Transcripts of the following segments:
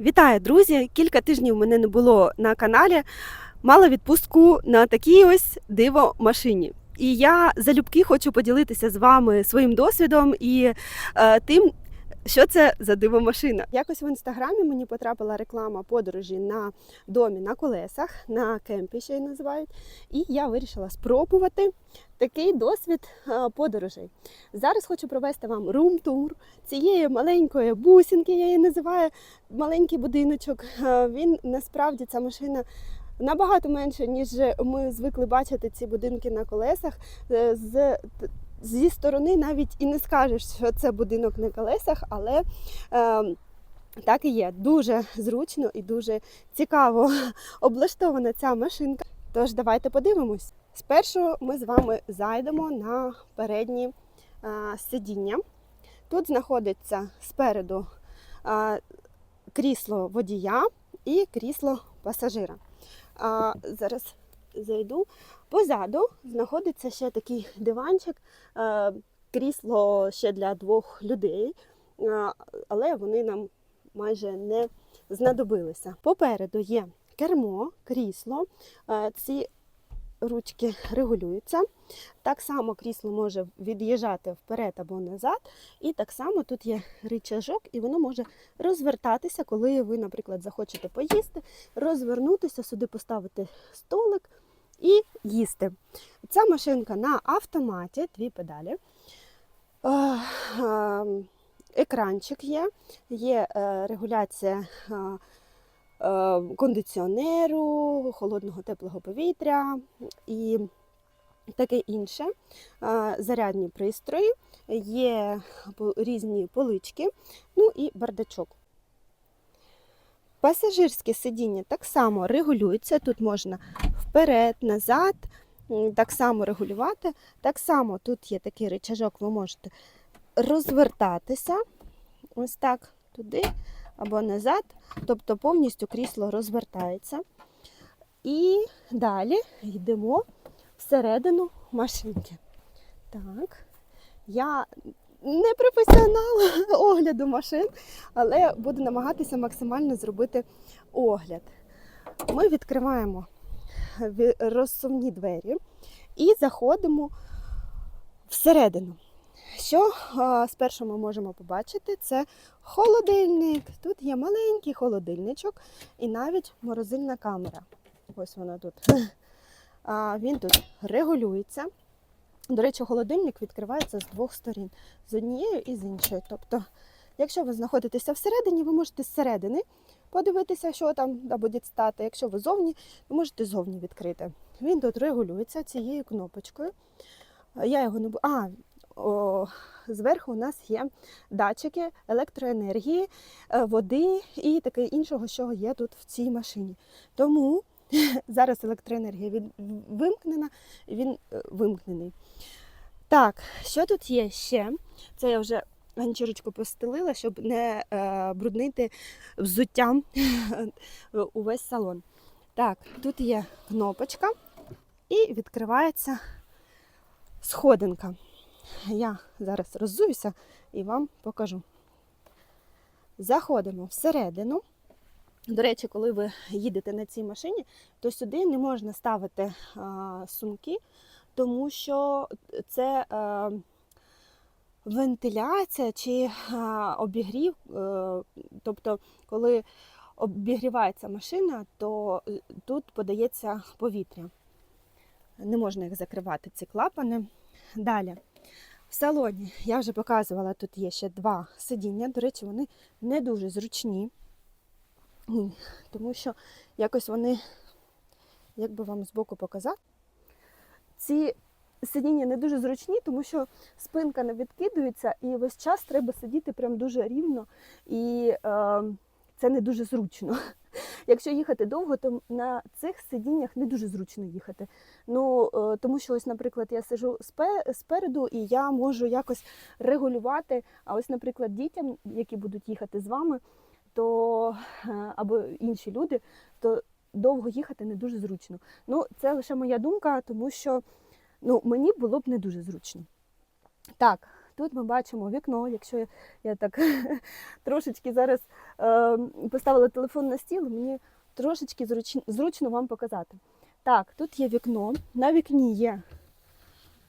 Вітаю, друзі! Кілька тижнів мене не було на каналі. Мала відпустку на такій ось диво машині. І я залюбки хочу поділитися з вами своїм досвідом і е, тим, що це за диво машина. Якось в інстаграмі мені потрапила реклама подорожі на домі на колесах, на кемпі ще й називають. І я вирішила спробувати такий досвід е, подорожей. Зараз хочу провести вам рум-тур цієї маленької бусинки, я її називаю маленький будиночок. Е, Він насправді ця машина. Набагато менше, ніж ми звикли бачити ці будинки на колесах. Е, З, зі сторони навіть і не скажеш, що це будинок на колесах, але е, так і є. Дуже зручно і дуже цікаво облаштована ця машинка. Тож давайте подивимось. Спершу ми з вами зайдемо на передні е, сидіння. Тут знаходиться спереду е, крісло водія і крісло пасажира. А, зараз зайду. Позаду знаходиться ще такий диванчик, е, крісло ще для двох людей, е, але вони нам майже не знадобилися. Попереду є кермо, крісло. Е, Ці ручки регулюються. Так само крісло може від'їжджати вперед або назад. І так само тут є рычажок, і воно може розвертатися, коли ви, наприклад, захочете поїсти, розвернутися, сюди поставити столик і їсти. Ця машинка на автоматі, дві педалі. Е, е, Екранчик є, є е, регуляція кондиціонеру, холодного теплого повітря і таке інше. Зарядні пристрої, є різні полички, ну і бардачок. Пасажирське сидіння так само регулюється. Тут можна вперед, назад, так само регулювати. Так само тут є такий рычажок, ви можете розвертатися ось так туди або назад, тобто повністю крісло розвертається. І далі йдемо всередину машинки. Так, я не професіонал огляду машин, але буду намагатися максимально зробити огляд. Ми відкриваємо ві- розсувні двері і заходимо всередину. Що спершу ми можемо побачити, це холодильник. Тут є маленький холодильничок і навіть морозильна камера. Ось вона тут. Він тут регулюється. До речі, холодильник відкривається з двох сторін, з однією і з іншою. Тобто, якщо ви знаходитеся всередині, ви можете зсередини подивитися, що там буде стати. Якщо ви зовні, ви можете зовні відкрити. Він тут регулюється цією кнопочкою. Я його не бу- А, о, зверху у нас є датчики електроенергії, е, води і таке іншого, що є тут в цій машині. Тому зараз електроенергія від- вимкнена, він е, вимкнений. Так, що тут є ще? Це я вже ганчірочку постелила, щоб не е, бруднити взуттям увесь салон. Так, тут є кнопочка і відкривається сходинка. Я зараз роззуюся і вам покажу. Заходимо всередину. До речі, коли ви їдете на цій машині, то сюди не можна ставити а, сумки, тому що це е, вентиляція чи обігрів. Е, тобто, коли обігрівається машина, то е, тут подається повітря. Не можна їх закривати, ці клапани. Далі. В салоні я вже показувала, тут є ще два сидіння. До речі, вони не дуже зручні, Ні, тому що якось вони, як би вам збоку показати, ці сидіння не дуже зручні, тому що спинка не відкидується, і весь час треба сидіти прям дуже рівно, і е, це не дуже зручно. Якщо їхати довго, то на цих сидіннях не дуже зручно їхати. Ну, е, тому що, ось, наприклад, я сижу спереду і я можу якось регулювати. А ось, наприклад, дітям, які будуть їхати з вами, то е, або інші люди, то довго їхати не дуже зручно. Ну, це лише моя думка, тому що ну, мені було б не дуже зручно. Так, тут ми бачимо вікно. Якщо я, так трошечки зараз е, поставила телефон на стіл, мені трошечки зруч, зручно вам показати. Так, тут є вікно. На вікні є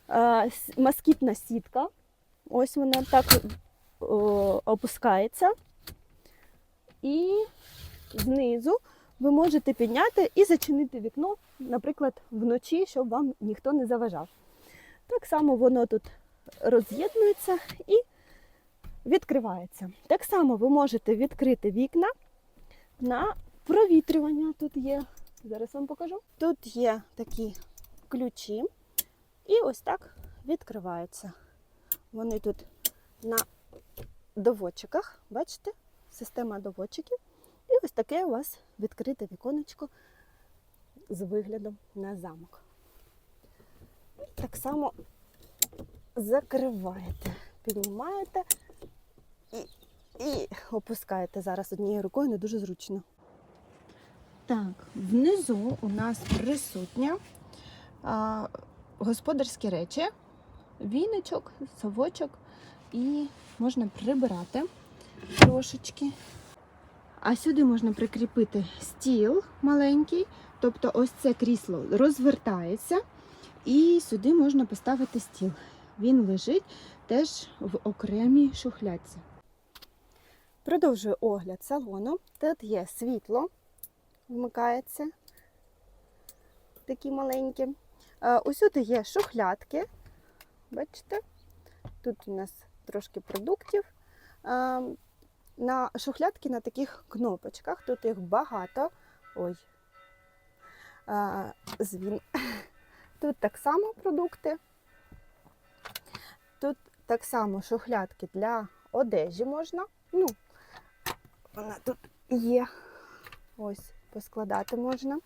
е, москітна сітка. Ось вона так о, опускається. І знизу ви можете підняти і зачинити вікно, наприклад, вночі, щоб вам ніхто не заважав. Так само воно тут роз'єднується і відкривається. Так само ви можете відкрити вікна на провітрювання. Тут є, зараз вам покажу. Тут є такі ключі, і ось так відкриваються. Вони тут на доводчиках, бачите? Система доводчиків. І ось таке у вас відкрите віконечко з виглядом на замок. Так само закриваєте, піднімаєте і, і опускаєте зараз однією рукою, не дуже зручно. Так, внизу у нас присутня а, господарські речі, віничок, совочок, і можна прибирати трошечки. А сюди можна прикріпити стіл маленький, тобто ось це крісло розвертається, і сюди можна поставити стіл. Він лежить теж в окремій шухлядці. Продовжую огляд салону. Тут є світло, вмикається. Такі маленькі. Усюди є шухлядки. Бачите? Тут у нас трошки продуктів. На шухлядки на таких кнопочках. Тут їх багато. Ой. Звін. Тут так само продукти. Тут так само шухлядки для одежі можна. Ну, вона тут є. Ось, поскладати можна.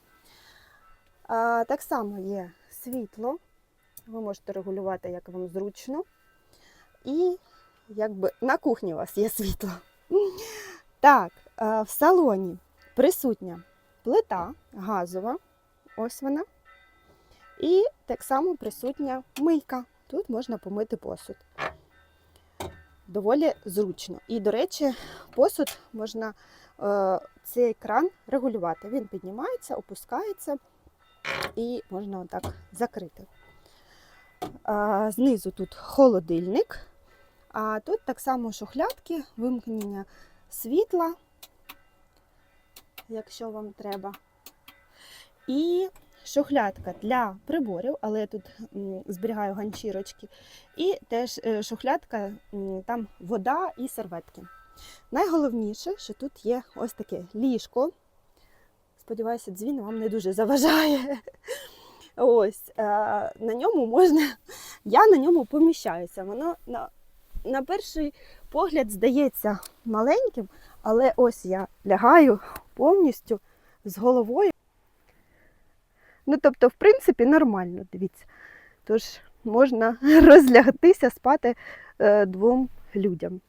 А, так само є світло. Ви можете регулювати, як вам зручно. І якби на кухні у вас є світло. Так, в салоні присутня плита газова. Ось вона. І так само присутня мийка. Тут можна помити посуд доволі зручно. І, до речі, посуд можна е, цей кран регулювати. Він піднімається, опускається і можна отак закрити. А, знизу тут холодильник, а тут так само шухлядки, вимкнення світла, якщо вам треба. І шухлядка для приборів, але я тут зберігаю ганчірочки. І теж е, шухлядка, там вода і серветки. Найголовніше, що тут є ось таке ліжко. Сподіваюся, дзвін вам не дуже заважає. Ось, е, на ньому можна, я на ньому поміщаюся. Воно на, на перший погляд здається маленьким, але ось я лягаю повністю з головою. Ну, тобто, в принципі, нормально, дивіться. Тож можна розлягтися, спати е, двом людям.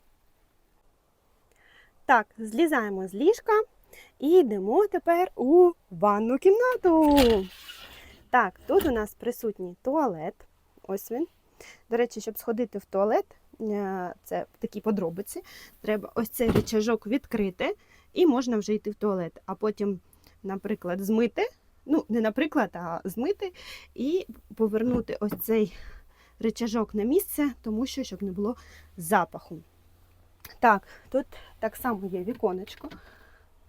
Так, злізаємо з ліжка і йдемо тепер у ванну кімнату. Так, тут у нас присутній туалет. Ось він. До речі, щоб сходити в туалет, це такі подробиці. Треба ось цей рычажок відкрити, і можна вже йти в туалет. А потім, наприклад, змити. Ну, не наприклад, а змити і повернути ось цей рычажок на місце, тому що щоб не було запаху. Так, тут так само є віконечко.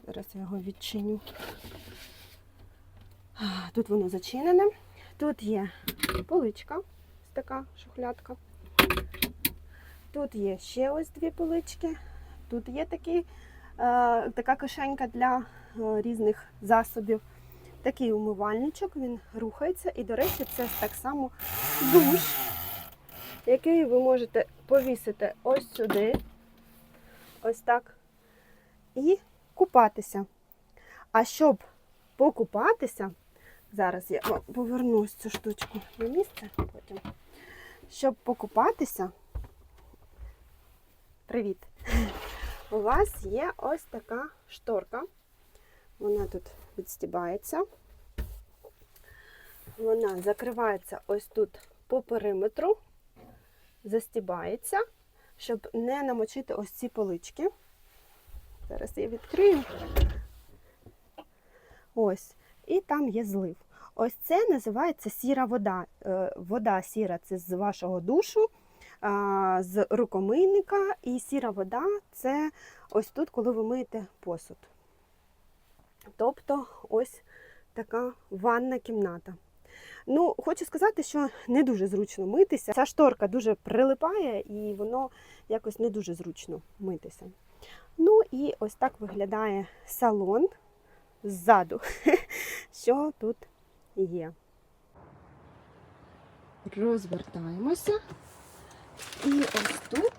Зараз я його відчиню. Тут воно зачинене. Тут є поличка, така шухлядка. Тут є ще ось дві полички. Тут є такі, е, така кишенька для е, різних засобів. Такий умивальничок, він рухається. І, до речі, це так само душ, який ви можете повісити ось сюди, ось так, і купатися. А щоб покупатися, зараз я повернусь цю штучку на місце потім. Щоб покупатися, привіт! У вас є ось така шторка. Вона тут відстібається. Вона закривається ось тут по периметру, застібається щоб не намочити ось ці полички. Зараз я відкрию. Ось. І там є злив. Ось це називається сіра вода. Е, Вода сіра це з вашого душу, з рукомийника. І сіра вода це ось тут, коли ви миєте посуд. Тобто ось така ванна кімната. Ну, хочу сказати, що не дуже зручно митися. Ця шторка дуже прилипає і воно якось не дуже зручно митися. Ну і ось так виглядає салон ззаду, що тут є. Розвертаємося. І ось тут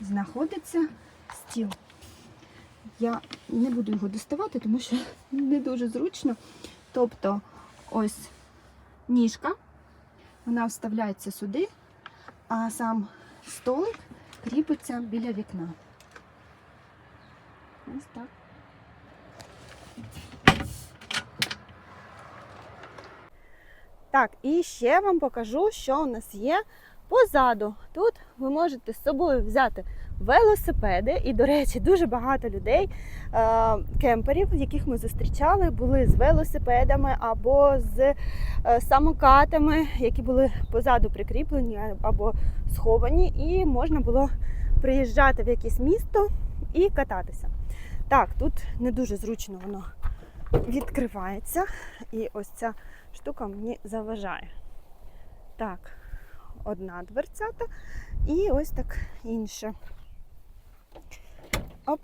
знаходиться стіл. Я не буду його доставати, тому що не дуже зручно. Тобто, ось ніжка, вона вставляється сюди, а сам столик кріпиться біля вікна. Ось так. Так, і ще вам покажу, що у нас є позаду. Тут ви можете з собою взяти велосипеди, і, до речі, дуже багато людей, е, кемперів, яких ми зустрічали, були з велосипедами або з е, самокатами, які були позаду прикріплені або сховані, і можна було приїжджати в якесь місто і кататися. Так, тут не дуже зручно воно відкривається, і ось ця штука мені заважає. Так, одна дверцята і ось так інша. Оп,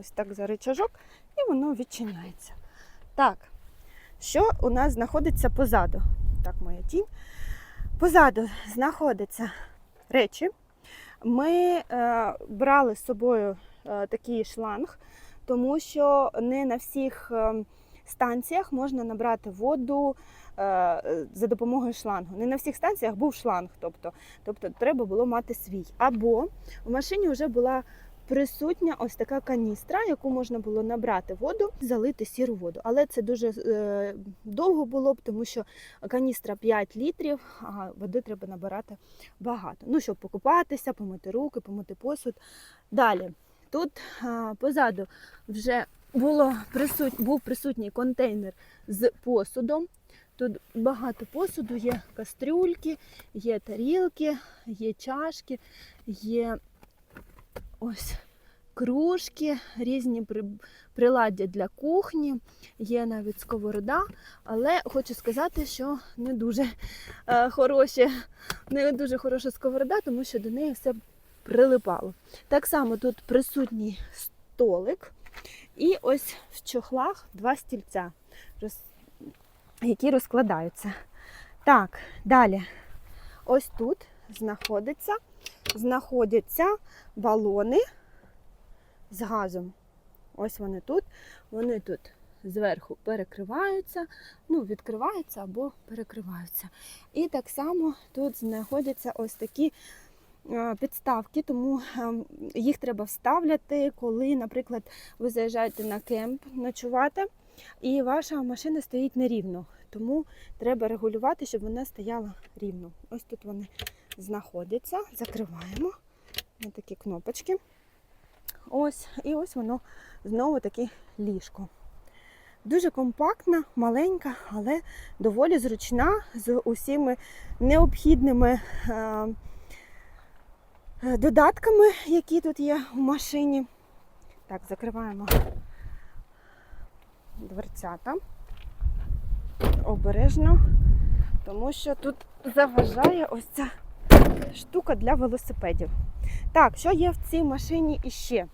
ось так за рычажок, і воно відчиняється. Так, що у нас знаходиться позаду? Так, моя тінь. Позаду знаходяться речі. Ми е, брали з собою е, такий шланг, тому що не на всіх е, станціях можна набрати воду за допомогою шлангу. Не на всіх станціях був шланг, тобто, тобто треба було мати свій. Або в машині вже була присутня ось така каністра, яку можна було набрати воду, залити сіру воду. Але це дуже е, довго було б, тому що каністра 5 літрів, а води треба набирати багато. Ну, щоб покупатися, помити руки, помити посуд. Далі. Тут а, позаду вже було присут... був присутній контейнер з посудом. Тут багато посуду, є кастрюльки, є тарілки, є чашки, є ось кружки, різні приладдя для кухні, є навіть сковорода, але хочу сказати, що не дуже е, хороші, не дуже хороша сковорода, тому що до неї все прилипало. Так само тут присутній столик, і ось в чохлах два стільця, які розкладаються. Так, далі. Ось тут знаходиться, знаходяться балони з газом. Ось вони тут. Вони тут зверху перекриваються, ну, відкриваються або перекриваються. І так само тут знаходяться ось такі е, підставки, тому ем, їх треба вставляти, коли, наприклад, ви заїжджаєте на кемп ночувати, і ваша машина стоїть нерівно. Тому треба регулювати, щоб вона стояла рівно. Ось тут вони знаходяться, закриваємо на такі кнопочки. Ось, і ось воно знову таке ліжко. Дуже компактна, маленька, але доволі зручна з усіми необхідними е, додатками, які тут є в машині. Так, закриваємо дверцята обережно, тому що тут заважає ось ця штука для велосипедів. Так, що є в цій машині іще?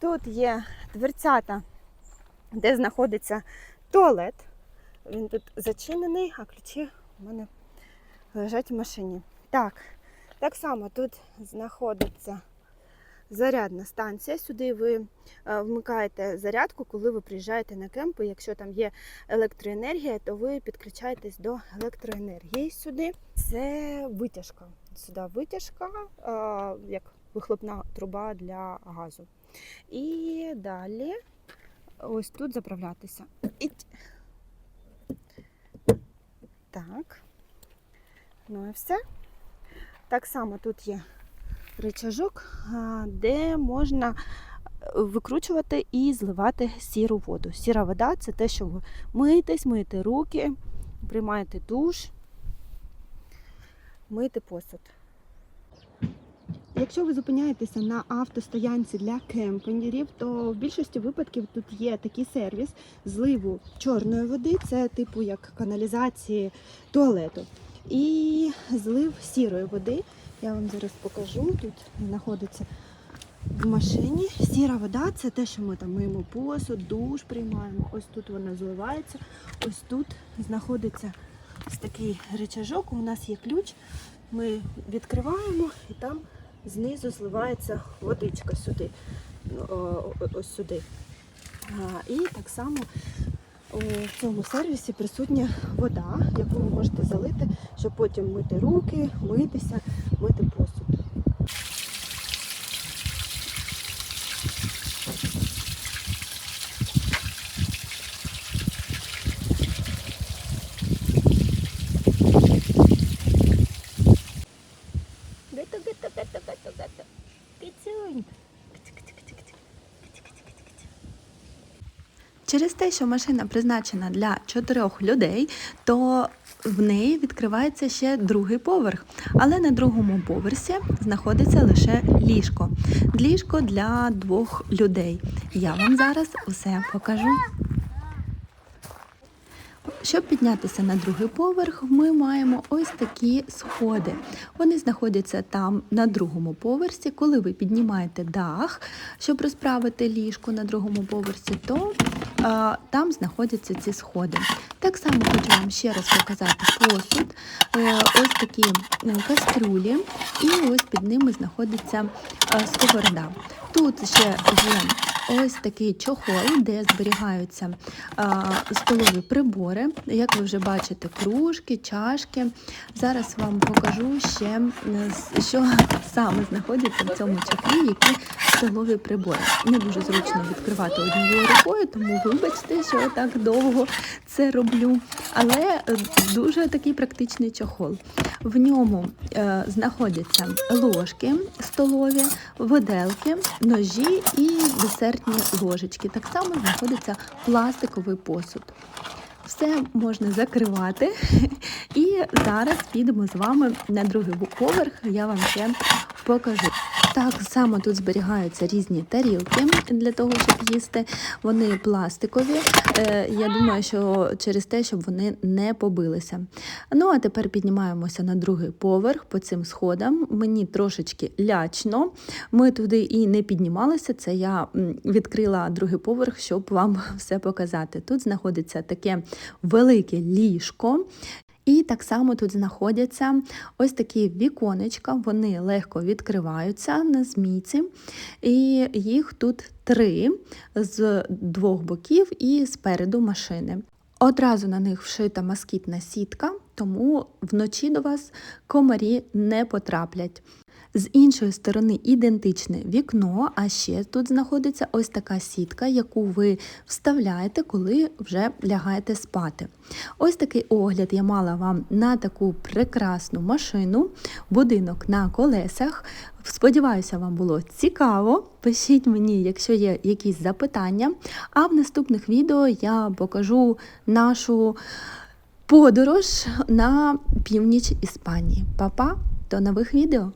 Тут є дверцята, де знаходиться туалет. Він тут зачинений, а ключі у мене лежать в машині. Так, так само тут знаходиться зарядна станція. Сюди ви е, вмикаєте зарядку, коли ви приїжджаєте на кемпи. Якщо там є електроенергія, то ви підключаєтесь до електроенергії сюди. Це витяжка. Сюди витяжка, е, як вихлопна труба для газу. І далі ось тут заправлятися. Так. Ну і все. Так само тут є рычажок, де можна е, викручувати і зливати сіру воду. Сіра вода це те, що ви миєтесь, миєте руки, приймаєте душ, миєте посуд. Якщо ви зупиняєтеся на автостоянці для кемпінгерів, то в більшості випадків тут є такий сервіс зливу чорної води, це типу як каналізації туалету. І злив сірої води. Я вам зараз покажу. Тут знаходиться в машині. Сіра вода це те, що ми там миємо посуд, душ приймаємо. Ось тут вона зливається. Ось тут знаходиться ось такий речажок. У нас є ключ. Ми відкриваємо і там знизу зливається водичка сюди. О- Ось сюди. І так само у цьому сервісі присутня вода, яку ви можете залити, щоб потім мити руки, митися, мити те, що машина призначена для чотирьох людей, то в неї відкривається ще другий поверх. Але на другому поверсі знаходиться лише ліжко. Ліжко для двох людей. Я вам зараз усе покажу. Щоб піднятися на другий поверх, ми маємо ось такі сходи. Вони знаходяться там на другому поверсі. Коли ви піднімаєте дах, щоб розправити ліжко на другому поверсі, то а, там знаходяться ці сходи. Так само хочу вам ще раз показати посуд. Е, Ось такі е, кастрюлі, і ось під ними знаходиться е, сковорода. Тут ще є ось такий чохол, де зберігаються а, столові прибори. Як ви вже бачите, кружки, чашки. Зараз вам покажу ще, що саме знаходиться в цьому чохлі, які столові прибори. Не дуже зручно відкривати однією рукою, тому вибачте, що я так довго це роблю. Але е, дуже такий практичний чохол. В ньому е, знаходяться ложки столові, виделки, ножі і десертні ложечки. Так само знаходиться пластиковий посуд. Все можна закривати. І зараз підемо з вами на другий поверх. Я вам ще покажу. Так само тут зберігаються різні тарілки для того, щоб їсти. Вони пластикові. Е, Я думаю, що через те, щоб вони не побилися. Ну а тепер піднімаємося на другий поверх по цим сходам. Мені трошечки лячно. Ми туди і не піднімалися. Це я відкрила другий поверх, щоб вам все показати. Тут знаходиться таке велике ліжко. І так само тут знаходяться ось такі віконечка, вони легко відкриваються на змійці. І їх тут три з двох боків і спереду машини. Одразу на них вшита москітна сітка, тому вночі до вас комарі не потраплять. З іншої сторони ідентичне вікно, а ще тут знаходиться ось така сітка, яку ви вставляєте, коли вже лягаєте спати. Ось такий огляд я мала вам на таку прекрасну машину, будинок на колесах. Сподіваюся, вам було цікаво. Пишіть мені, якщо є якісь запитання. А в наступних відео я покажу нашу подорож на північ Іспанії. Па-па, до нових відео!